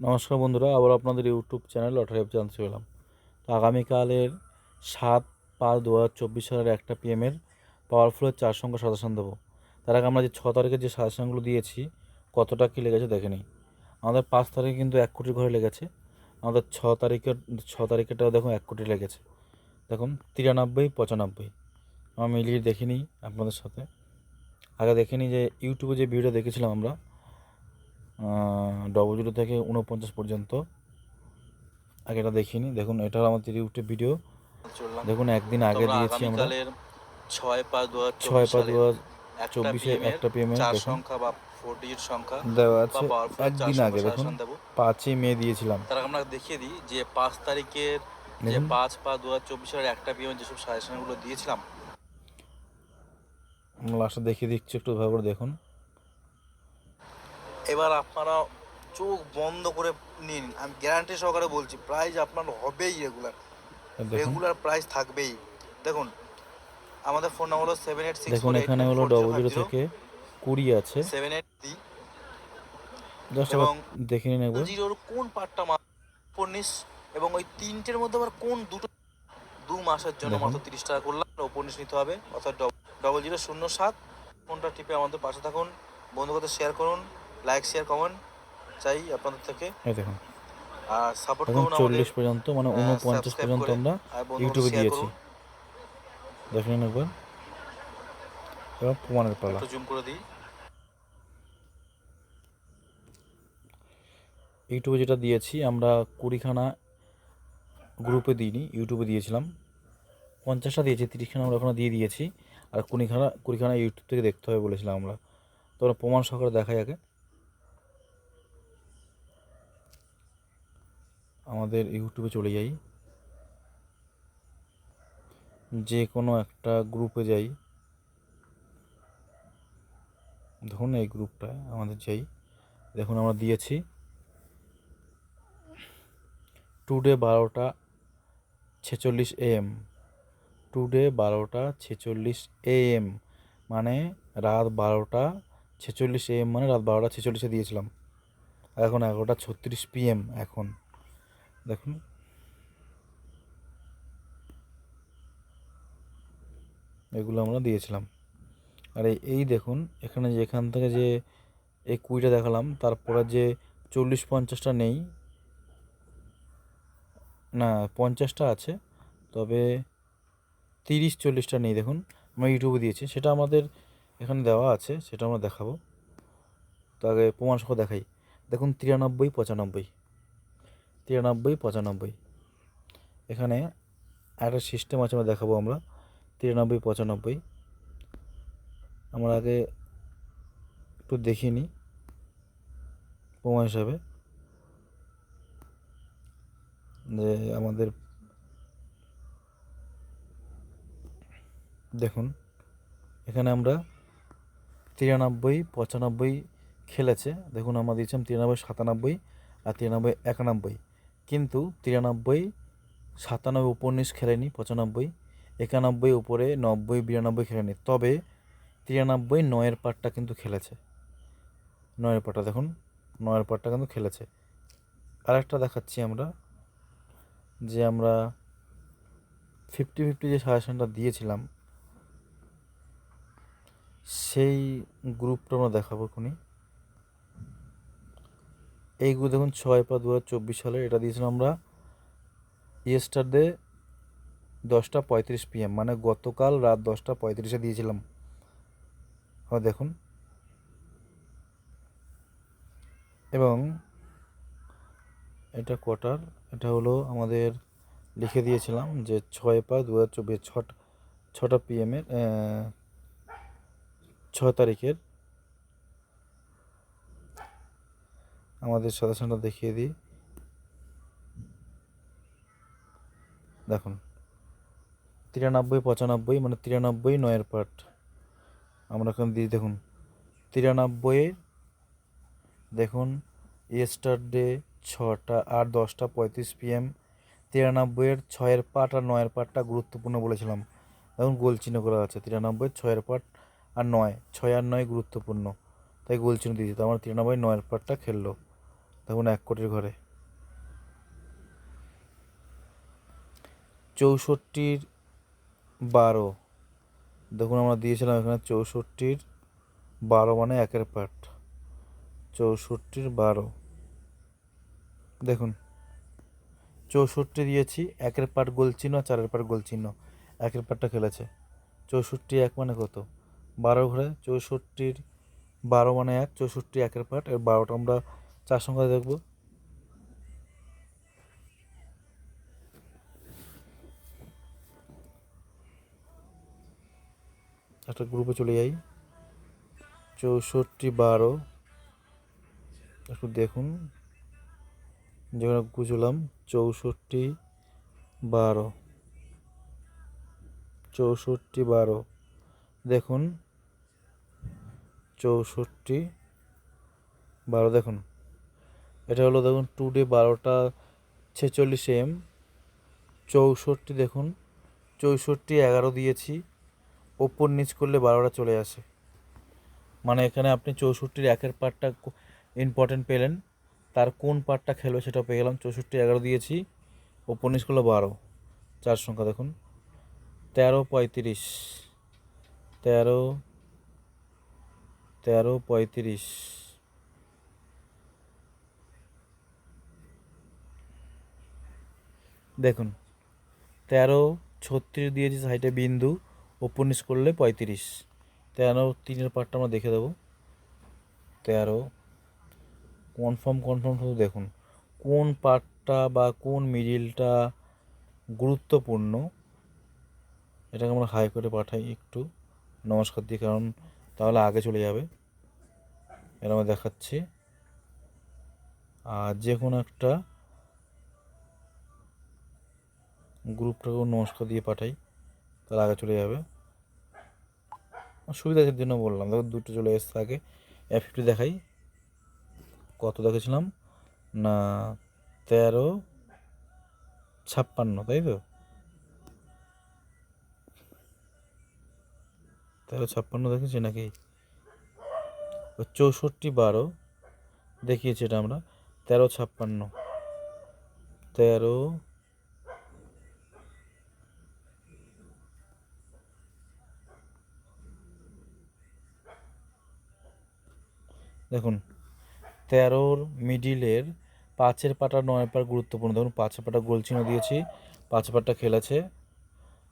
নমস্কার বন্ধুরা, আবার আপনাদের ইউটিউব চ্যানেল লটারি অফ জানতে পেলাম তো আগামীকালের সাত পাঁচ দু হাজার চব্বিশ সালের একটা পিএমের পাওয়ারফুলের চার সংখ্যা সাজেশন দেবো। তার আগে আমরা যে ছ তারিখের যে সাজেশনগুলো দিয়েছি, কতটা কী লেগেছে দেখে নিই। আমাদের পাঁচ তারিখে কিন্তু এক কোটি ঘরে লেগেছে। আমাদের ছ তারিখের, ছ তারিখেরটাও দেখুন এক কোটি লেগেছে। দেখুন, তিরানব্বই, পঁচানব্বই। আমরা মিলিয়ে দেখে নিই আপনাদের সাথে। আগে দেখে নিই যে ইউটিউবে যে ভিডিও দেখেছিলাম আমরা ডবল জিরো থেকে উনপঞ্চাশ পর্যন্ত। আগে এটা দেখিনি দেখুন এটা আমাদের ইউটিউব ভিডিও দেখুন একদিন আগে দিয়েছি আমরা। ছয় পাঁচ দু ছয় পাঁচ দু চব্বিশে একটা দেখুন। সংখ্যা বা ফোর ডিজিট সংখ্যা দেওয়া বা আছে। একদিন আগে দেখুন। পাঁচই মে দিয়েছিলাম। তার আমরা দেখিয়ে দিই যে পাঁচ তারিখের যে পাঁচ পাঁচ দু হাজার চব্বিশ সালের একটা যেসব সাজেশনগুলো দিয়েছিলাম। লাস্টে দেখিয়ে দিচ্ছি একটু ভালো করে দেখুন। এবার আপনারা চোখ বন্ধ করে নিন। আমি গ্যারান্টি সহকারে বলছি প্রাইস আপনার হবেই রেগুলার রেগুলার প্রাইস থাকবেই। দেখুন আমাদের ফোন নাম্বার হলো সেভেন এইট সিক্স দেখুন এখানে হলো ডবল জিরো থেকে কুড়ি আছে। সেভেন এইট থ্রি জাস্ট এবং দেখে নিন একবার। জিরোর কোন পার্টটা উপন্যাস এবং ওই তিনটের মধ্যে আবার কোন দুটো দু মাসের জন্য মাত্র তিরিশ টাকা করলাম উপন্যাস নিতে হবে। অর্থাৎ ডবল জিরো শূন্য সাত। ফোনটা টিপে আমাদের পাশে থাকুন। বন্ধুদের শেয়ার করুন। লাইক শেয়ার কমেন্ট চাই আপনাদের থেকে। এই দেখুন। আর সাপোর্ট করুন আমাদের। চল্লিশ পর্যন্ত মানে উনপঞ্চাশ subscribe পর্যন্ত আমরা ইউটিউবে দিয়েছি করুন। দেখে একবার। এবার প্রমাণের পালা। জুম করে দিই। ইউটিউবে যেটা দিয়েছি আমরা কুড়িখানা গ্রুপে দিইনি ইউটিউবে দিয়েছিলাম। পঞ্চাশটা দিয়েছি তিরিশখানা আমরা ওখানে দিয়ে দিয়েছি। আর কুড়িখানা কুড়িখানা ইউটিউব থেকে দেখতে হবে বলেছিলাম আমরা। তো আমরা প্রমাণ সহকারে দেখাই আগে। আমাদের ইউটিউবে চলে যাই। যে কোনো একটা গ্রুপে যাই। ধরুন এই গ্রুপটায় আমাদের যাই। দেখুন আমরা দিয়েছি। টুডে বারোটা ছেচল্লিশ এম টুডে বারোটা ছেচল্লিশ এম মানে রাত বারোটা ছেচল্লিশ এম মানে রাত বারোটা ছেচল্লিশে দিয়েছিলাম। এখন এগারোটা ছত্রিশ পিএম এখন। দেখুন। এগুলো আমরা দিয়েছিলাম। আর এই- দেখুন, এখানে যে এখান থেকে যে এই কুড়িটা দেখালাম, তারপরে যে চল্লিশ পঞ্চাশটা নেই, না, পঞ্চাশটা আছে, তবে তিরিশ চল্লিশটা নেই, দেখুন, আমরা ইউটিউবে দিয়েছি। সেটা আমাদের এখানে দেওয়া আছে, সেটা আমরা দেখাবো। তো আগে প্রমাণ সহ দেখাই। দেখুন, তিরানব্বই, পঁচানব্বই। তিরানব্বই, পঁচানব্বই। এখানে একটা সিস্টেম আছে, আমরা দেখাবো আমরা। তিরানব্বই, পঁচানব্বই। আমরা আগে একটু দেখিয়ে নিই প্রমাণ হিসাবে। যে আমাদের দেখুন, এখানে আমরা তিরানব্বই, পঁচানব্বই খেলেছে। দেখুন, আমরা দিয়েছিলাম তিরানব্বই, সাতানব্বই আর তিরানব্বই, একানব্বই। কিন্তু তিরানব্বই, সাতানব্বই উপন্যাস খেলেনি, পঁচানব্বই, একানব্বই উপরে নব্বই, বিরানব্বই খেলেনি। তবে তিরানব্বই নয়ের পার্টটা কিন্তু খেলেছে। নয়ের পার্টটা দেখুন, নয়ের পার্টটা কিন্তু খেলেছে। আরেকটা দেখাচ্ছি আমরা, যে আমরা ফিফটি ফিফটি যে সাজেশনটা দিয়েছিলাম, সেই গ্রুপটা আমরা দেখাবো এখনই এই গ্রুপ দেখুন, ছয় পা দু চব্বিশ সালে এটা দিয়েছিলাম আমরা ইয়েস্টারডে দশটা পঁয়ত্রিশ পিএম মানে গতকাল রাত দশটা পঁয়ত্রিশে দিয়েছিলাম। আবার দেখুন। এবং এটা কোয়ার্টার এটা হলো আমাদের লিখে দিয়েছিলাম যে ছয় পাঁচ দু হাজার চব্বিশ, ছটা ছটা পিএমের ছয় তারিখের আমাদের সাজেশনটা দেখিয়ে দিই। দেখুন, তিরানব্বই, পঁচানব্বই মানে তিরানব্বই নয়ের পার্ট। আমরা এখন দিই, দেখুন তিরানব্বইয়ের দেখুন ইয়েস্টারডে ছটা আর দশটা পঁয়ত্রিশ পিএম তিরানব্বইয়ের ছয়ের পাট আর নয়ের পাটটা গুরুত্বপূর্ণ বলেছিলাম। দেখুন, গোল চিহ্ন করা আছে, তিরানব্বই ছয়ের পাট আর নয়, ছয় আর নয় গুরুত্বপূর্ণ, তাই গোল চিহ্ন দিয়েছি তো আমার তিরানব্বই নয়ের পাটটা খেললো। দেখুন, এক কোটির ঘরে। চৌষট্টির বারো। দেখুন, আমরা দিয়েছিলাম এখানে চৌষট্টির বারো মানে একের পার্ট চৌষট্টির বারো। দেখুন, চৌষট্টি দিয়েছি, একের পার্ট গোল চিহ্ন, চারের পার্ট গোল চিহ্ন। একের পার্টটা খেলেছে। চৌষট্টি এক মানে কত? বারো ঘরে চৌষট্টির বারো মানে এক, চৌষট্টি একের পার্ট এর বারোটা আমরা চার সংখ্যা দেখব। একটা গ্রুপে চলে যাই। চৌষট্টি বারো। একটু দেখুন। যেখানে গুজলাম, চৌষট্টি বারো। চৌষট্টি বারো। দেখুন। চৌষট্টি বারো দেখুন। এটা হলো দেখুন টু ডে বারোটা ছেচল্লিশ এম চৌষট্টি দেখুন, চৌষট্টি এগারো দিয়েছি, ওপর নিচ করলে বারোটা চলে আসে। মানে এখানে আপনি চৌষট্টির একের পার্টটা ইম্পর্টেন্ট পেলেন, তার কোন পার্টটা খেলবে সেটা পেয়ে গেলাম, চৌষট্টি এগারো দিয়েছি, ওপর নিচ করলে বারো, চার সংখ্যা দেখুন, তেরো পঁয়ত্রিশ, তেরো তেরো পঁয়ত্রিশ দেখুন, তেরো ছত্রিশ দিয়েছি সাইডে বিন্দু নিচ করলে পঁয়ত্রিশ। তেরো তিনের পার্টটা আমরা দেখে দেবো। তেরো কনফার্ম কনফার্ম শুধু দেখুন, কোন পার্টটা বা কোন মিডিলটা গুরুত্বপূর্ণ, এটাকে আমরা হাই করে পাঠাই একটু, নমস্কার দিই কারণ তাহলে আগে চলে যাবে। এটা আমরা দেখাচ্ছি। আর যে কোনো একটা গ্রুপটাকেও নমস্কার দিয়ে পাঠাই, তাহলে আগে চলে যাবে। সুবিধার জন্য বললাম। দেখো, দুটো চলে এসছে আগে। এফ দেখাই। কত দেখেছিলাম? না, তেরো, ছাপ্পান্ন, তাই তো? তেরো, ছাপ্পান্ন দেখেছি নাকি? চৌষট্টি বারো দেখিয়েছি এটা আমরা। তেরো, ছাপ্পান্ন। তেরো দেখুন, তেরোর মিডিলের পাঁচের পাটা নয় পার গুরুত্বপূর্ণ। দেখুন, পাঁচের পাটা গোল চিহ্ন দিয়েছি পাঁচ পাটা খেলেছে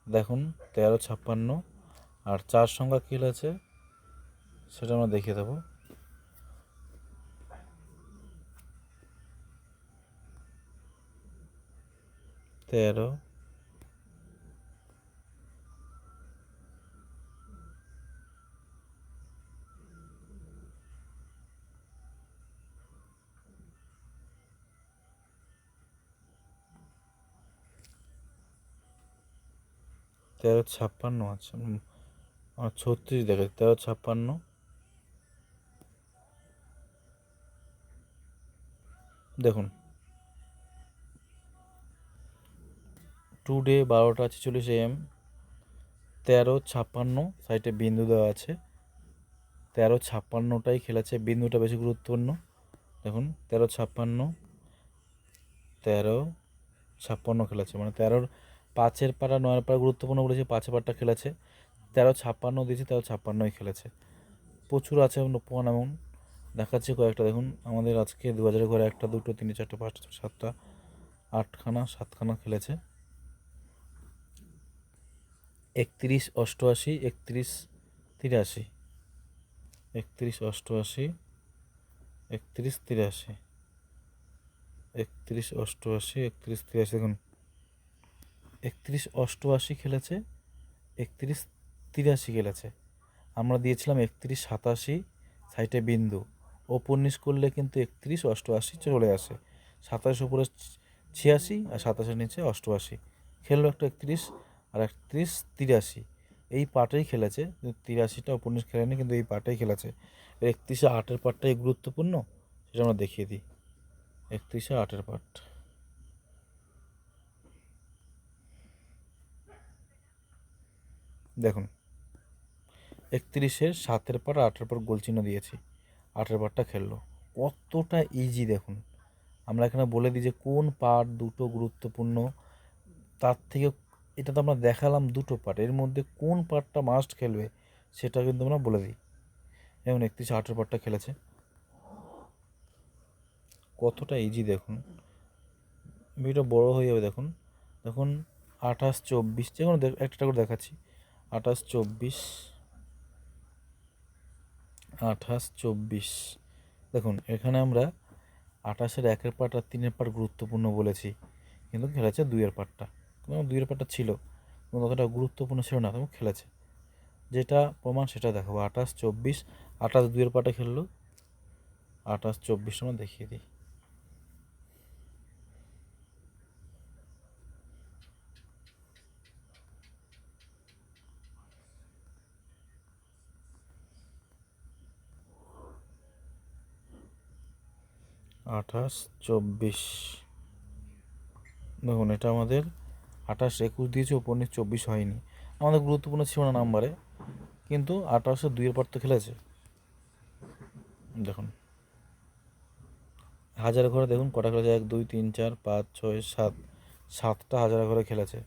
দেখুন, তেরো, ছাপ্পান্ন আর চার সংখ্যা খেলেছে সেটা আমরা দেখিয়ে দেবো। তেরো তেরো ছাপ্পান্ন আচ্ছা উম, আমার ছত্রিশ দেখে তেরো ছাপ্পান্ন। দেখুন। টু ডে বারোটা ছেচল্লিশ এম তেরো ছাপ্পান্ন সাইডে বিন্দু দেওয়া আছে। তেরো ছাপ্পান্নটাই খেলেছে বিন্দুটা বেশি গুরুত্বপূর্ণ। দেখুন তেরো ছাপ্পান্ন তেরো ছাপ্পান্ন খেলেছে মানে তেরোর পাঁচের পাড়া, নয়ের পাড়া গুরুত্বপূর্ণ বলেছে, পাঁচের পাড়টা খেলেছে। তেরো ছাপ্পান্ন দিয়েছে, তেরো ছাপ্পান্নই খেলেছে। প্রচুর আছে পোয়ান এমন। দেখাচ্ছে কয়েকটা, দেখুন। আমাদের আজকে দু হাজারের ঘরে একটা, দুটো, তিনটে, চারটে, পাঁচটা সাতটা, আটখানা, সাতখানা খেলেছে। একত্রিশ, অষ্টআশি, একত্রিশ, তিরাশি। একত্রিশ, অষ্টআশি, একত্রিশ, তিরাশি। একত্রিশ, অষ্টআশি, একত্রিশ, তিরাশি, দেখুন। একত্রিশ অষ্টআশি খেলেছে, একত্রিশ তিরাশি খেলেছে। আমরা দিয়েছিলাম একত্রিশ সাতাশি সাইটে বিন্দু। ওপর করলে কিন্তু একত্রিশ অষ্টআশি চলে আসে। সাতাশ উপরে ছিয়াশি আর সাতাশের নিচে অষ্টআশি। খেললো একটা একত্রিশ আর একত্রিশ তিরাশি। এই পাটেই খেলেছে। তিরাশিটা উপন্যাস খেলেনি, কিন্তু এই পাটেই খেলেছে। একত্রিশে আটের পাটটাই গুরুত্বপূর্ণ, সেটা আমরা দেখিয়ে দিই। একত্রিশে আটের পাট। দেখুন। একত্রিশের সাতের পর আটের পর গোল চিহ্ন দিয়েছি। আটের পারটা খেললো। কতটা ইজি দেখুন। আমরা এখানে বলে দিই যে কোন পার্ট দুটো গুরুত্বপূর্ণ, তার থেকে এটা তো আমরা দেখালাম দুটো পার্ট এর মধ্যে কোন পার্টটা মাস্ট খেলবে সেটা কিন্তু আমরা বলে দিই। যেমন একত্রিশ আঠেরো পার্টটা খেলেছে। কতটা ইজি দেখুন। ভিডিওটা বড় হয়ে যাবে দেখুন। দেখুন, আঠাশ, চব্বিশ যে কোনো একটা করে দেখাচ্ছি। আঠাশ চব্বিশ আঠাশ চব্বিশ। দেখুন, এখানে আমরা আঠাশের একের পার্ট আর তিনের পার্ট গুরুত্বপূর্ণ বলেছি। কিন্তু খেলেছে দুইয়ের পার্টটা। কিন্তু দুইয়ের পার্টটা ছিল, কিন্তু অতটা গুরুত্বপূর্ণ ছিল না, তবু খেলেছে। যেটা প্রমাণ, সেটা দেখাবো। আঠাশ চব্বিশ, আঠাশ দুইয়ের পার্টে খেললো। আঠাশ চব্বিশ আমরা দেখিয়ে দিই। আঠাশ, চব্বিশ। দেখুন, এটা আমাদের আঠাশ, একুশ দিয়েছে, উপর চব্বিশ হয়নি। আমাদের গুরুত্বপূর্ণ ছিল না নাম্বারে, কিন্তু আঠাশে দুইয়ের পর তো খেলেছে। দেখুন। হাজার ঘরে দেখুন, কটা খেলেছে? এক, দুই, তিন, চার, পাঁচ, ছয়, সাত। সাতটা হাজার ঘরে খেলেছে।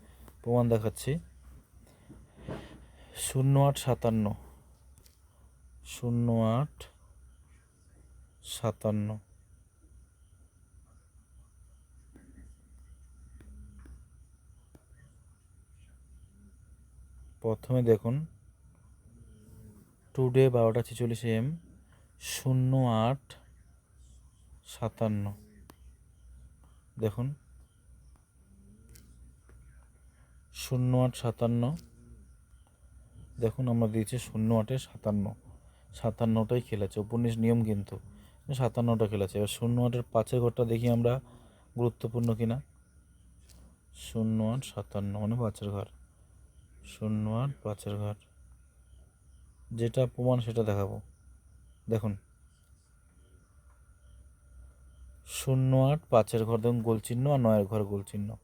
প্রমাণ দেখাচ্ছি। শূন্য আট, সাতান্ন। শূন্য আট, সাতান্ন। প্রথমে দেখুন টুডে বারোটা ছেচল্লিশ এম শূন্য আট সাতান্ন। দেখুন, শূন্য আট সাতান্ন। দেখুন, আমরা দিয়েছি শূন্য আটে সাতান্ন। সাতান্নটাই খেলেছে, উপন্যাস নিয়ম কিন্তু। সাতান্নটা খেলেছে। এবার শূন্য আটের পাঁচের ঘরটা দেখি আমরা গুরুত্বপূর্ণ কিনা। শূন্য আট সাতান্ন মানে পাঁচের ঘর। শূন্য আট পাঁচের ঘর যেটা প্রমাণ সেটা দেখাবো। দেখুন। শূন্য আট পাঁচের ঘর দেখুন, গোল চিহ্ন আর নয়ের ঘর গোল চিহ্ন।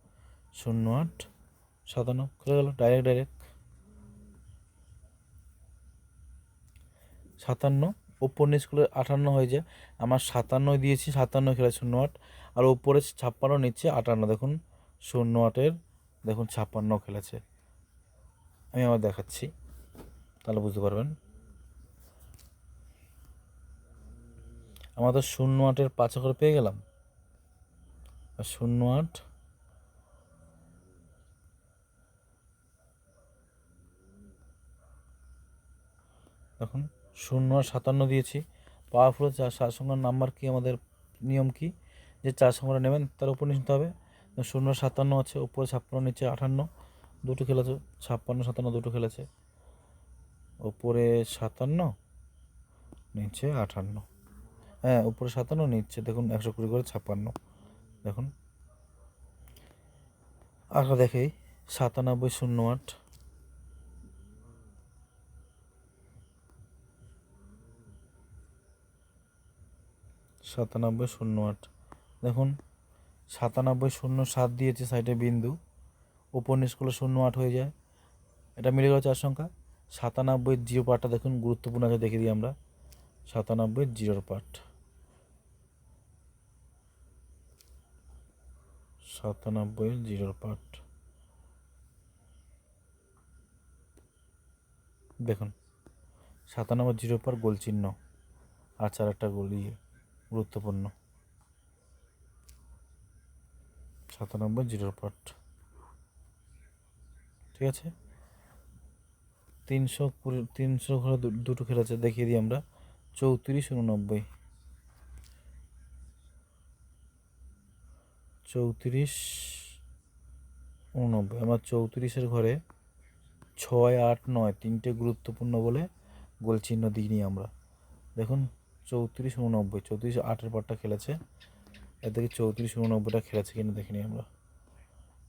শূন্য আট সাতান্ন, খুলে গেল ডাইরেক্ট ডাইরেক্ট সাতান্ন, ওপর নিচ করে আটান্ন হয়ে যায়। আমার সাতান্ন দিয়েছি, সাতান্ন খেলে শূন্য আট আর ওপরে ছাপ্পান্ন নিচ্ছে আটান্ন, দেখুন। শূন্য আটের দেখুন, ছাপ্পান্ন খেলেছে। আমি আবার দেখাচ্ছি, তাহলে বুঝতে পারবেন। আমাদের শূন্য আটের পাঁচ করে পেয়ে গেলাম। শূন্য আট দেখুন, শূন্য সাতান্ন দিয়েছি। পাওয়ারফুল চার চার সংখ্যার নাম্বার কি? আমাদের নিয়ম কি? যে চার সংখ্যাটা নেবেন, তার উপর নিতে হবে। শূন্য সাতান্ন আছে, উপরে ছাপ্পান্ন, নিচে আটান্ন। দুটো খেলেছে, ছাপ্পান্ন, সাতান্ন দুটো খেলেছে। ওপরে সাতান্ন, নিচে আটান্ন হ্যাঁ উপরে সাতান্ন, নিচে দেখুন একশো কুড়ি করে ছাপ্পান্ন। দেখুন। আঁকা দেখেই সাতানব্বই শূন্য আট। সাতানব্বই শূন্য আট। দেখুন, সাতানব্বই শূন্য সাত দিয়েছে সাইডে বিন্দু। নিচ করলে শূন্য আট হয়ে যায়। এটা মিলে গেল চার সংখ্যা। সাতানব্বই জিরো পার্টটা দেখুন, গুরুত্বপূর্ণ আছে, দেখে দিই আমরা। সাতানব্বই জিরোর পার্ট সাতানব্বই জিরোর পার্ট দেখুন, সাতানব্বই জিরো পার গোল চিহ্ন। আর চার একটা গোল ইয়ে গুরুত্বপূর্ণ। সাতানব্বই জিরোর পার্ট ঠিক আছে? তিনশো কুড়ি, তিনশো ঘরে দুটো খেলেছে দেখিয়ে দিই আমরা। চৌত্রিশ উননব্বই। চৌত্রিশ উননব্বই। আমার চৌত্রিশের ঘরে ছয়, আট, নয় তিনটে গুরুত্বপূর্ণ বলে গোল চিহ্ন দিইনি আমরা। দেখুন, চৌত্রিশ উননব্বই, চৌত্রিশ আটের পরটা খেলেছে এর থেকে চৌত্রিশ উননব্বইটা খেলেছে কিনা দেখিনি আমরা।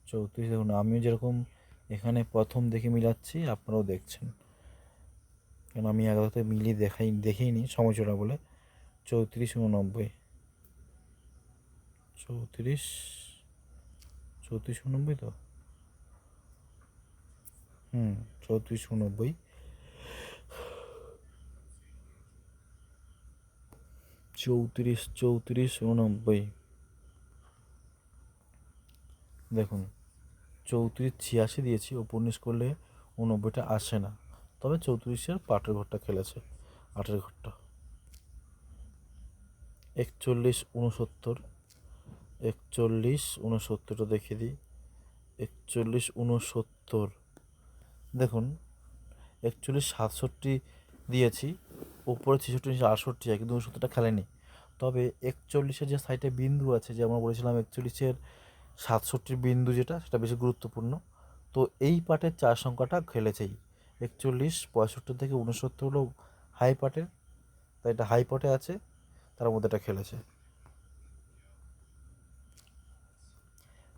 চৌত্রিশ দেখুন, আমিও যেরকম এখানে প্রথম দেখে মিলাচ্ছি, আপনারাও দেখছেন। কারণ আমি আগে মিলিয়ে দেখাই দেখেইনি সময়চোরা বলে। চৌত্রিশ উননব্বই। চৌত্রিশ চৌত্রিশ উননব্বই তো? হুম, চৌত্রিশ উননব্বই। চৌত্রিশ চৌত্রিশ উননব্বই। দেখুন চৌত্রিশ ছিয়াশি দিয়েছি নিচ করলে উনব্বইটা আসে না। তবে চৌত্রিশের পাটের ঘরটা খেলেছে, আটের ঘরটা। একচল্লিশ উনসত্তর একচল্লিশ উনসত্তরটা দেখিয়ে দিই। একচল্লিশ উনসত্তর দেখুন, একচল্লিশ সাতষট্টি দিয়েছি উপরে ছেষট্টি, নিচে আটষট্টি কিন্তু উনসত্তরটা খেলেনি। তবে একচল্লিশের যে সাইডে বিন্দু আছে যে আমরা বলেছিলাম, একচল্লিশের সাতষট্টির বিন্দু যেটা, সেটা বেশি গুরুত্বপূর্ণ। তো এই পাটের চার সংখ্যাটা খেলেছেই। একচল্লিশ, পঁয়ষট্টি থেকে উনসত্তর হলো হাই পাটের, তাই এটা হাই পাটে আছে, তার মধ্যে এটা খেলেছে।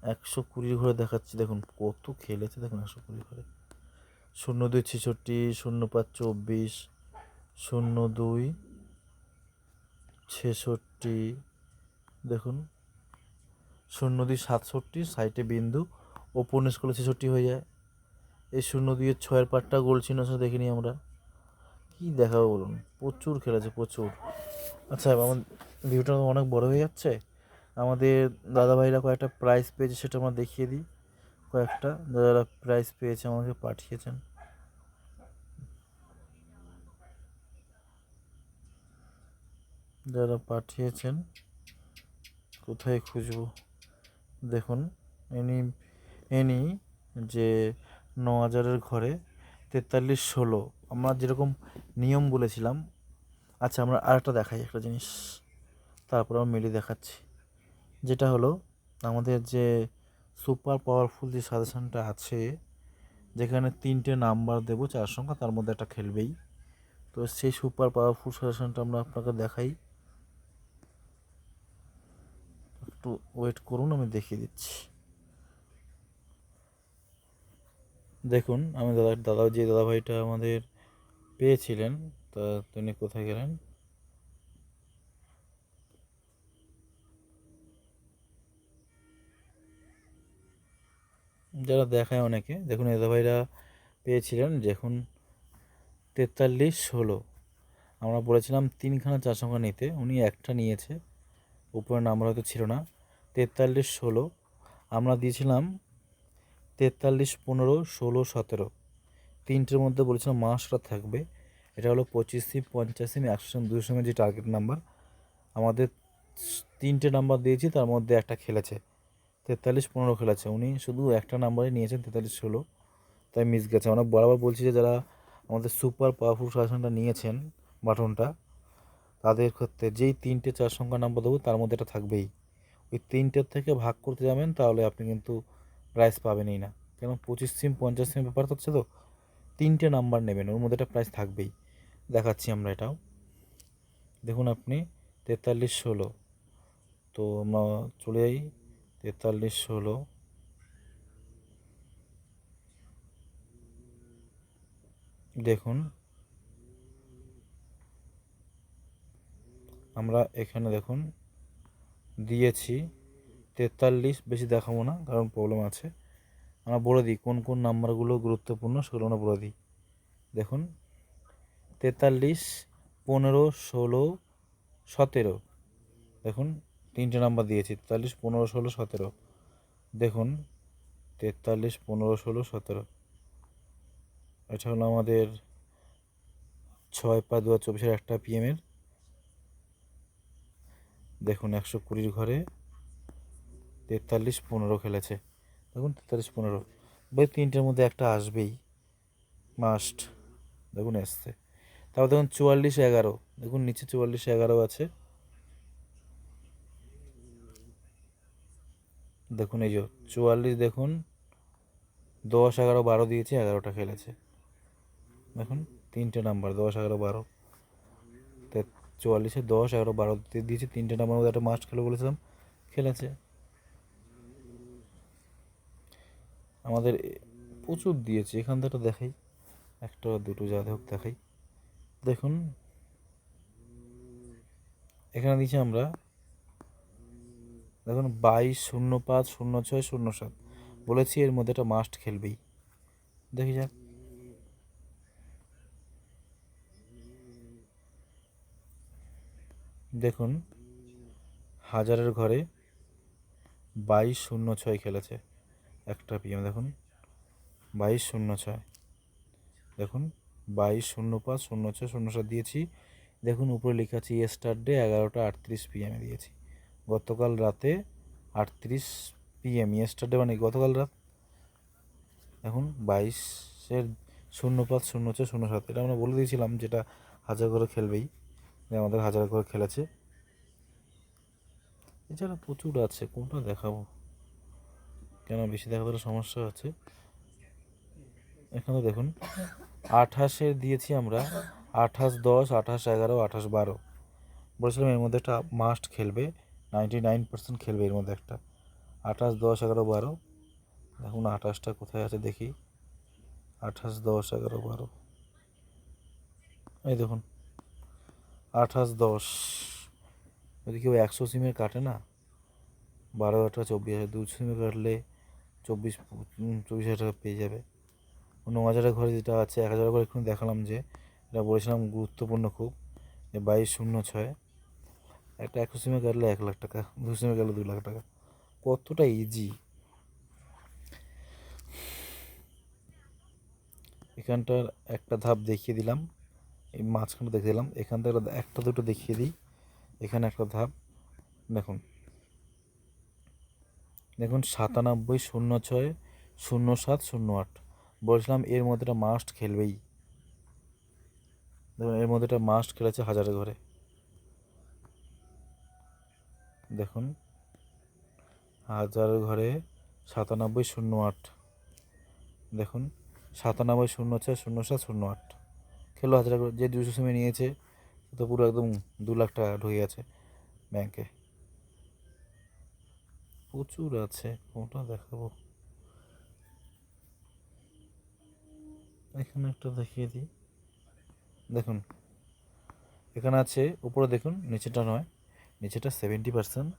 একশো কুড়ি ঘরে দেখাচ্ছি, দেখুন কত খেলেছে, দেখুন একশো কুড়ি ঘরে। শূন্য দুই ছেষট্টি, শূন্য পাঁচ চব্বিশ, শূন্য দুই ছেষট্টি, দেখুন। শূন্য দুই সাতষট্টি, সাইটে বিন্দু, ওপর নিচ করলে ছেষট্টি হয়ে যায়। এই শূন্য দুইয়ের ছয়ের পাটটা গোল চিহ্ন আছে দেখিনি আমরা। কী দেখাবো বলুন? প্রচুর খেলেছে প্রচুর। আচ্ছা আমার ভিউটা অনেক বড় হয়ে যাচ্ছে। আমাদের দাদাভাইরা কয়েকটা প্রাইজ পেয়েছে, সেটা আমরা দেখিয়ে দিই। কয়েকটা। যারা প্রাইজ পেয়েছে, আমাকে পাঠিয়েছেন। যারা পাঠিয়েছেন। কোথায় খুঁজবো? দেখুন এনি এনি যে ন হাজারের ঘরে তেতাল্লিশ ষোলো, আমরা যেরকম নিয়ম বলেছিলাম। আচ্ছা আমরা আরেকটা দেখাই একটা জিনিস। তারপর আমরা মিলিয়ে দেখাচ্ছি। যেটা হলো, আমাদের যে সুপার পাওয়ারফুল যে সাজেশনটা আছে, যেখানে তিনটে নাম্বার দেবো, চার সংখ্যা, তার মধ্যে একটা খেলবেই। তো সেই সুপার পাওয়ারফুল সাজেশনটা আমরা আপনাকে দেখাই। একটু ওয়েট করুন, আমি দেখিয়ে দিচ্ছি। দেখুন, আমি দাদা দাদা, যে দাদাভাইটা আমাদের পেয়েছিলেন, তা তিনি কোথায় গেলেন? যারা দেখায় অনেকে, দেখুন দাদাভাইরা পেয়েছিলেন, দেখুন, তেতাল্লিশ ষোলো। আমরা বলেছিলাম তিনখানা চার সংখ্যা নিতে, উনি একটা নিয়েছে। উপরে নাম্বার হয়তো ছিল না। তেতাল্লিশ ষোলো। আমরা দিয়েছিলাম তেতাল্লিশ পনেরো ষোলো সতেরো। তিনটের মধ্যে বলেছিলাম মাসটা থাকবে। এটা হলো পঁচিশি পঞ্চাশি একশো দুশো যে টার্গেট নাম্বার আমাদের তিনটে নাম্বার দিয়েছি, তার মধ্যে একটা খেলেছে। তেতাল্লিশ পনেরো খেলেছে। উনি শুধু একটা নাম্বারই নিয়েছেন, তেতাল্লিশ ষোলো। তাই মিস গেছে। আমরা বরাবর বলছি যে, যারা আমাদের সুপার পাওয়ারফুল সাজেশনটা নিয়েছেন, বাটনটা তাদের ক্ষেত্রে যেই তিনটে চার সংখ্যা নাম্বার দেবো তার মধ্যে এটা থাকবেই। ওই তিনটের থেকে ভাগ করতে যাবেন, তাহলে আপনি কিন্তু প্রাইস পাবেনই না। কেন? পঁচিশ সিম, পঞ্চাশ সিম ব্যাপার হচ্ছে তো। তিনটে নাম্বার নেবেন, ওর মধ্যে একটা প্রাইস থাকবেই। দেখাচ্ছি আমরা এটাও। দেখুন আপনি, তেতাল্লিশ ষোলো। তো আমরা চলে যাই, তেতাল্লিশ ষোলো। দেখুন আমরা এখানে দেখুন, দিয়েছি। তেতাল্লিশ বেশি দেখাবো না, কারণ প্রবলেম আছে। আমরা বলে দিই, কোন কোন নাম্বারগুলো গুরুত্বপূর্ণ সেগুলো আমরা বলে দিই। দেখুন, তেতাল্লিশ, পনেরো, ষোলো, সতেরো। দেখুন, তিনটে নাম্বার দিয়েছি, তেতাল্লিশ, পনেরো, ষোলো, সতেরো। দেখুন, তেতাল্লিশ, পনেরো, ষোলো, সতেরো। এটা হলো আমাদের ছয় পাঁচ দু হাজার চব্বিশের একটা পিএমের দেখুন, একশো কুড়ির ঘরে তেতাল্লিশ পনেরো খেলেছে। দেখুন, তেতাল্লিশ পনেরো। বই তিনটের মধ্যে একটা আসবেই। মাস্ট দেখুন, এসছে। তারপর দেখুন, চুয়াল্লিশ এগারো। দেখুন, নিচে চুয়াল্লিশ এগারো আছে। দেখুন, এই যে চুয়াল্লিশ দেখুন, দশ এগারো বারো দিয়েছে, এগারোটা খেলেছে। দেখুন, তিনটে নাম্বার, দশ এগারো বারো চুয়াল্লিশে দশ, এগারো, বারো দিয়েছে, তিনটে নাম্বার মধ্যে একটা মাস্ট খেলে বলেছিলাম। খেলেছে। আমাদের প্রচুর দিয়েছে, এখান থেকে দেখাই। একটা, দুটো, যা হোক দেখাই। দেখুন। এখানে দিয়েছি আমরা, দেখুন, বাইশ, শূন্য পাঁচ, শূন্য ছয়, শূন্য সাত। বলেছি এর মধ্যে একটা মাস্ট খেলবেই। দেখি যাক। দেখুন, হাজারের ঘরে বাইশ শূন্য ছয় খেলেছে একটা পিএম দেখুন। বাইশ শূন্য ছয়। দেখুন, বাইশ শূন্য পাঁচ, শূন্য ছয়, শূন্য সাত দিয়েছি। দেখুন, উপরে লেখা আছে ইয়েস্টারডে এগারোটা আটত্রিশ পিএমে দিয়েছি। গতকাল রাতে আটত্রিশ পিএম ইয়েস্টারডে মানে গতকাল রাত? এখন বাইশের শূন্য পাঁচ, শূন্য ছয়, শূন্য সাত। এটা আমরা বলে দিয়েছিলাম যেটা হাজার করে খেলবেই। যে আমাদের হাজার করে খেলেছে। এছাড়া প্রচুর আছে, কোনটা দেখাবো? কেন বেশি দেখাতে সমস্যা আছে? এখানে দেখুন, আঠাশের দিয়েছি আমরা, আঠাশ দশ, আঠাশ এগারো, আঠাশ বারো। বলেছিলাম এর মধ্যে একটা মাস্ট খেলবে নাইনটি নাইন পার্সেন্ট খেলবে এর মধ্যে একটা। আঠাশ দশ, এগারো, বারো। দেখুন আঠাশটা কোথায় আছে দেখি। আঠাশ দশ, এগারো, বারো। এই দেখুন আঠাশ দশ। যদি কেউ একশো সিমের কাটে না, বারো হাজার টাকা, চব্বিশ হাজার দুশো সিমে কাটলে চব্বিশ চব্বিশ হাজার টাকা পেয়ে যাবে। ন হাজারের ঘরে যেটা আছে, এক হাজার ঘরে এক্ষুনি দেখালাম যে, এটা বলেছিলাম গুরুত্বপূর্ণ খুব, যে বাইশ শূন্য ছয়। একটা একশো সিমে কাটলে এক লাখ টাকা, দুশো সিমে কাটলে দু লাখ টাকা। কতটা ইজি এখানটার একটা ধাপ দেখিয়ে দিলাম। এই মাঝখানটা দেখিয়ে দিলাম। এখান থেকে একটা- দুটো দেখিয়ে দিই। এখানে একটা ধাপ। দেখুন। দেখুন, সাতানব্বই শূন্য ছয় শূন্য সাত শূন্য আট বলছিলাম এর মধ্যে একটা মাস্ট খেলবেই। দেখুন, এর মধ্যে একটা মাস্ট খেলেছে হাজারের ঘরে দেখুন। হাজারের ঘরে সাতানব্বই শূন্য আট দেখুন, সাতানব্বই শূন্য ছয় শূন্য সাত শূন্য আট খেলো হাজার যে দুশো সিমে নিয়েছে, তো পুরো একদম দু লাখ টাকা ঢুকে গেছে ব্যাংকে। প্রচুর আছে, কোনটা দেখাবো? এখানে একটা দেখিয়ে দিই। দেখুন, এখানে আছে, উপরে দেখুন, নিচেটা নয়, নিচেটা সেভেন্টি পার্সেন্ট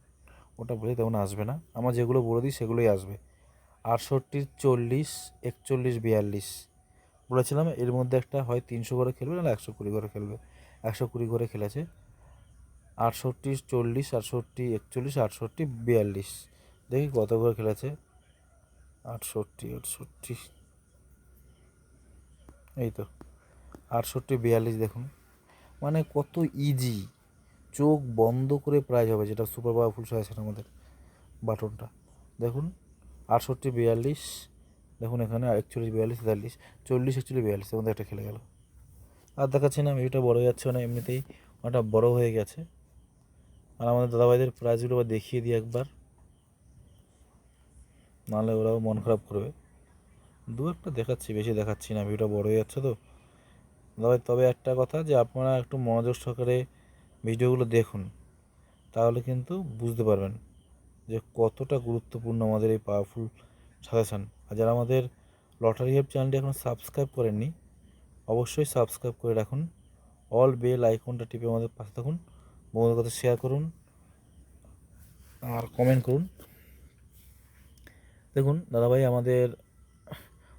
ওটা বলে তেমন আসবে না। আমার যেগুলো বলে দিই, সেগুলোই আসবে। আটষট্টি, চল্লিশ, একচল্লিশ, বিয়াল্লিশ। বলেছিলাম এর মধ্যে একটা হয় তিনশো করে খেলবে নাহলে একশো কুড়ি করে খেলবে। একশো কুড়ি করে খেলেছে। আটষট্টি, চল্লিশ, আটষট্টি, একচল্লিশ, আটষট্টি, বিয়াল্লিশ। দেখি কত করে খেলেছে। আটষট্টি আটষট্টি। এই তো, আটষট্টি, বিয়াল্লিশ দেখুন। মানে কত ইজি চোখ বন্ধ করে প্রাইজ হবে, যেটা সুপার পাওয়ারফুল আছে আমাদের বাটনটা। দেখুন, আটষট্টি, বিয়াল্লিশ দেখুন এখানে একচল্লিশ বিয়াল্লিশ, তেতাল্লিশ, চল্লিশ, একচল্লিশ, বিয়াল্লিশ মধ্যে একটা খেলে গেল। আর দেখাচ্ছি না ভিডিওটা বড় যাচ্ছে মানে এমনিতেই ওটা বড় হয়ে গেছে। আর আমাদের দাদাভাইদের প্রাইজগুলো দেখিয়ে দিই একবার। নাহলে ওরাও মন খারাপ করবে। দু একটা দেখাচ্ছি, বেশি দেখাচ্ছি না ভিডিওটা বড় হয়ে যাচ্ছে তো। দাদাভাই, তবে একটা কথা যে আপনারা একটু মনোযোগ সহকারে ভিডিওগুলো দেখুন, তাহলে কিন্তু বুঝতে পারবেন যে কতটা গুরুত্বপূর্ণ আমাদের এই পাওয়ারফুল সাজেশান। আর যারা আমাদের লটারি হেল্প চ্যানেলটি এখন সাবস্ক্রাইব করেননি, অবশ্যই সাবস্ক্রাইব করে রাখুন। অল বেল আইকনটা টিপে আমাদের পাশে থাকুন, বন্ধুদের কথা শেয়ার করুন, আর কমেন্ট করুন। দেখুন, দাদাভাই, আমাদের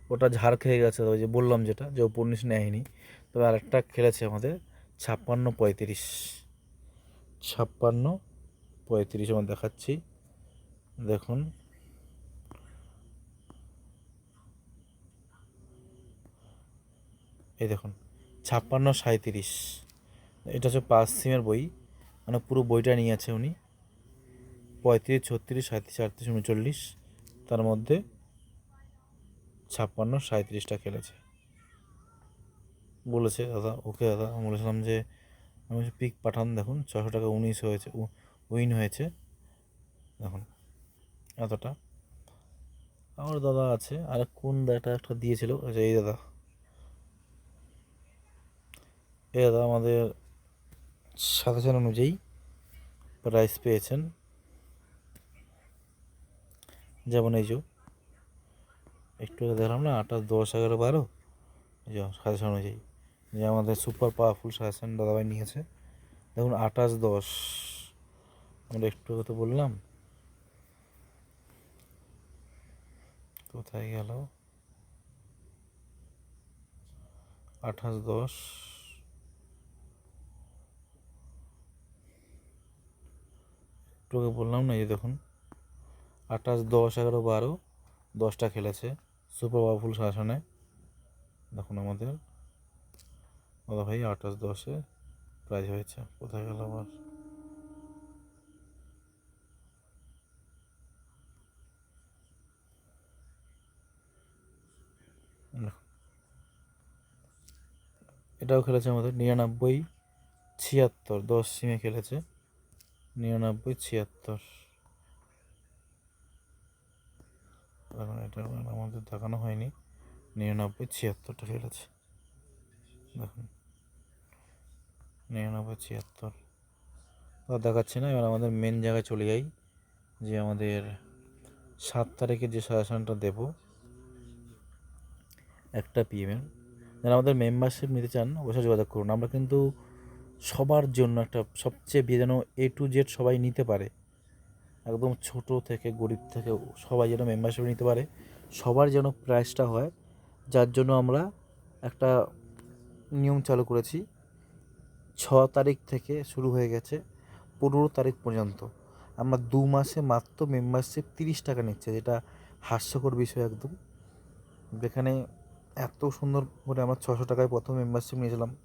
ওটা ঝাড় খেয়ে গেছে যে বললাম যেটা, যে উপন্যাস নেয়নি। তবে আরেকটা খেলেছে আমাদের, ছাপ্পান্ন পঁয়ত্রিশ। ছাপ্পান্ন পঁয়ত্রিশ আমার দেখাচ্ছি। দেখুন এই দেখুন, ছাপ্পান্ন সাঁত্রিশ এটা হচ্ছে পাঁচ সিমের বই মানে পুরো বইটা নিয়ে আছে উনি। পঁয়ত্রিশ, ছত্রিশ সাঁত্রিশ আটত্রিশ, উনচল্লিশ, তার মধ্যে ছাপ্পান্ন সাঁত্রিশটা খেলেছে। বলেছে, দাদা, ওকে দাদা, আমি বলেছিলাম যে, আমি পিক পাঠান, দেখুন ছশো টাকা উনিশ হয়েছে উইন হয়েছে। দেখুন, এতটা। আমার দাদা আছে, আর কোন দাদাটা একটা দিয়েছিল এই দাদা দাদা আমাদের সাজেশন অনুযায়ী প্রাইস পেয়েছেন। যেমন এই যে, একটু দেখলাম না আঠাশ দশ, এগারো, বারো? সাজেশন অনুযায়ী। যে আমাদের সুপার পাওয়ারফুল সাজেশন দাদাভাই নিয়েছে। দেখুন আঠাশ দশ। আমরা একটু তো বললাম। কোথায় গেল? আঠাশ দশ। আগে বললাম না, এই দেখুন। আঠাশ, দশ, এগারো, বারো, দশটা খেলেছে। সুপার পাওয়ারফুল শাসনে। দেখুন আমাদের। দাদা ভাই, আঠাশ, দশে প্রাইজ হয়েছে। কোথায় গেল আবার। এটাও খেলেছে আমাদের। নিরানব্বই, ছিয়াত্তর, দশ সিমে খেলেছে। নিরানব্বই, ছিয়াত্তর। কারণ এটা আমাদের দেখানো হয়নি। নিরানব্বই, ছিয়াত্তরটা খেলেছে দেখুন। নিরানব্বই, ছিয়াত্তর। তো দেখাচ্ছি না। এবার আমাদের মেন জায়গায় চলে যাই। যে আমাদের সাত তারিখে যে সাজেশনটা দেব, একটা পিএমের যারা আমাদের মেম্বারশিপ নিতে চান, অবশ্যই যোগাযোগ করুন। আমরা কিন্তু সবার জন্য একটা সবচেয়ে যেন এ টু জেড সবাই নিতে পারে। একদম ছোট থেকে, গরিব থেকে সবাই যেন মেম্বারশিপ নিতে পারে। সবার যেন প্রাইসটা হয়, যার জন্য আমরা একটা নিয়ম চালু করেছি। ছ তারিখ থেকে শুরু হয়ে গেছে, পনেরো তারিখ পর্যন্ত। আমরা দু মাসে মাত্র মেম্বারশিপ তিরিশ টাকা নিচ্ছে, যেটা হাস্যকর বিষয় একদম। যেখানে এত সুন্দর করে আমরা ছশো টাকায় প্রথম মেম্বারশিপ নিয়েছিলাম।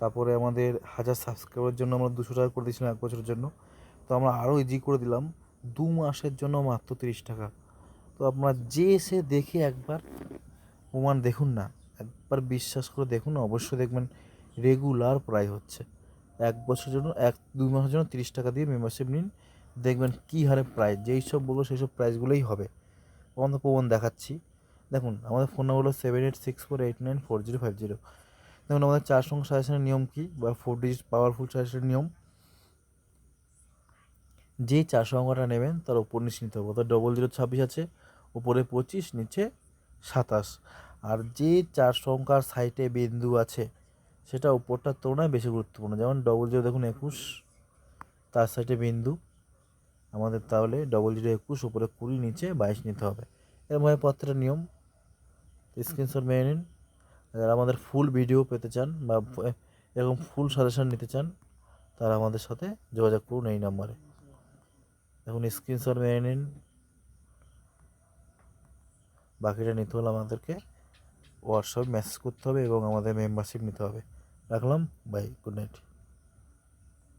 তারপরে আমাদের হাজার সাবস্ক্রাইবারের জন্য আমরা দুশো টাকা করে দিয়েছিলাম এক বছরের জন্য। তো আমরা আরও ইজি করে দিলাম। দু মাসের জন্য মাত্র তিরিশ টাকা। তো আপনারা যে এসে দেখে একবার প্রমাণ দেখুন না, একবার বিশ্বাস করে দেখুন না, অবশ্যই দেখবেন রেগুলার প্রায় হচ্ছে। এক বছরের জন্য, এক দুই মাসের জন্য তিরিশ টাকা দিয়ে মেম্বারশিপ নিন। দেখবেন কী হারে প্রাইস যেই সব বলব সেই সব প্রাইসগুলোই হবে। আমাদের প্রমাণ দেখাচ্ছি। দেখুন, আমাদের ফোন নাম্বার হলো seven eight six four eight nine four zero five zero দেখুন, আমাদের চার সংখ্যা সাজেশনের নিয়ম কী? বা ফোর ডিজিট পাওয়ারফুল সাজেশনের নিয়ম? যে চার সংখ্যাটা নেবেন, তার ওপর নিচে নিতে হবে। অর্থাৎ ডবল জিরো ছাব্বিশ আছে, উপরে পঁচিশ, নিচে সাতাশ। আর যে চার সংখ্যার সাইটে বিন্দু আছে, সেটা উপরটার তুলনায় বেশি গুরুত্বপূর্ণ। যেমন ডবল জিরো দেখুন, একুশ, তার সাইডে বিন্দু। আমাদের তাহলে ডবল জিরো একুশ, উপরে কুড়ি, নিচে বাইশ নিতে হবে। এরকমভাবে প্রত্যেকটা নিয়ম। স্ক্রিনশট মেনে নিন। যারা আমাদের ফুল ভিডিও পেতে চান বা এরকম ফুল সাজেশন নিতে চান, তারা আমাদের সাথে যোগাযোগ করুন এই নাম্বারে এখন স্ক্রিনশট মেনে নিন। বাকিটা নিতে হলে আমাদেরকে হোয়াটসঅ্যাপ মেসেজ করতে হবে এবং আমাদের মেম্বারশিপ নিতে হবে। রাখলাম বাই গুড নাইট